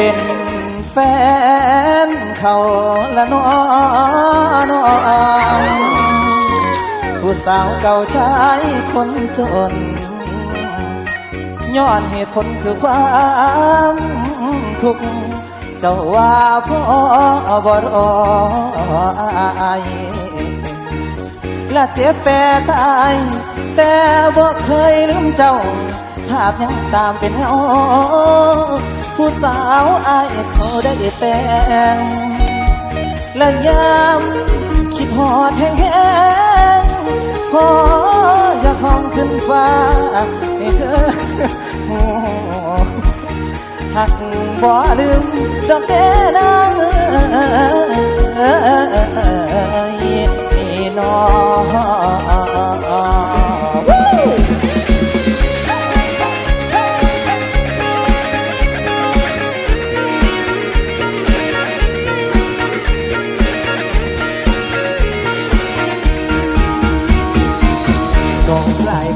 เป็นแฟนเขาละน้อนองผู้สาวเก่าชายคนจนย้อนเหตุผลคือความทุกข์เจ้าว่าพ่อบรอายและเจ็บแปรตาย แต่บ่เคยลืมเจ้า ภาพยังตามเป็นเงาผู้สาวอายเขาได้แปลงและยามคิดหอดแห้งๆพออยากห้องขึ้นฟ้าให้เธอหักบ่ลืมดอกเด้นาง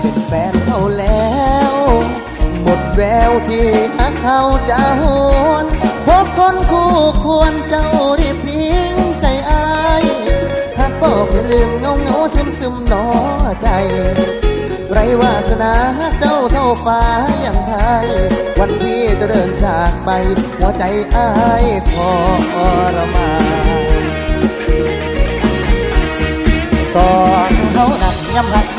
เป็นแฟนเขาแล้ว หมดแววที่หักเขาจะหวนพบคนคู่ควรเจ้ารีบทิ้งใจอายหักบอกอย่าลืมเงาเงาซึมซึมหนอใจ ไรวาสนาเจ้าเท่าฟ้าอย่างไทยวันที่เจะเดินจากไป หัวใจอายทรมาน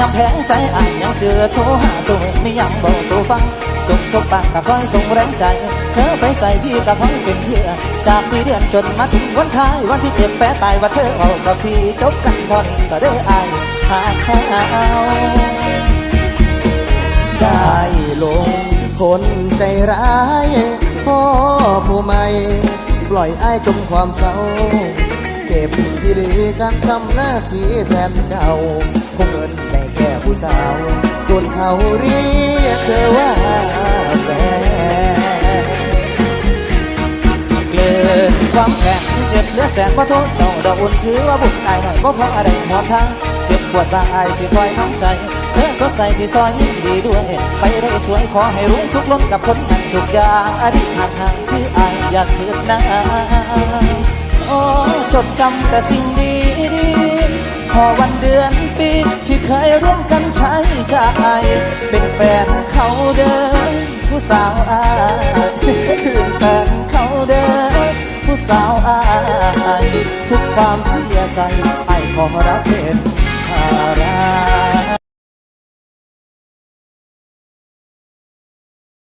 ย้ำแพงใจอายยังเจือโทรหาสู่ไม่ยังบอกสู่ฟังสุขชมปากกับคอยส่งแรงใจ เธอไปใส่พี่กับคอยเป็นเพื่อ จากปีเดือนจนมาถึงวันท้าย วันที่เจ็บแปรตายว่าเธอเอากับพี่จบกันทอนสะเด้ออายหาข้าได้ลงคนใจร้ายพ่อผู้ใหม่ปล่อยอ้ายจมความเศร้า เจ็บที่ดีการทำหน้าที่แทนเก่าค เขาเรียกเธอว่าแฟนเกลื่อนความแข็งเจ็บเลือแสนว่าโทษเจ้าดอกอุ่นถือว่าบุญอายหน่อยเพราะเพราะอะไรหัวทางเจ็บปวดสร้างอายสิคอยน้ำใจเธอสดใสสิซอยยิ้มดีด้วย ไปได้สวยขอให้รวยสุขล้นกับคนนั้นทุกอย่างอดีตหางห่างที่อายอยากคืนหน้าโอ้จดจำแต่สิ่งดีดีๆพอวันเดือน เคยร่วมกันใช้จ่ายเป็นแฟนเขาเดินผู้สาวอายคืนแฟนเขาเดินผู้สาวอายทุกความเสียใจไอ้ขอรับเป็น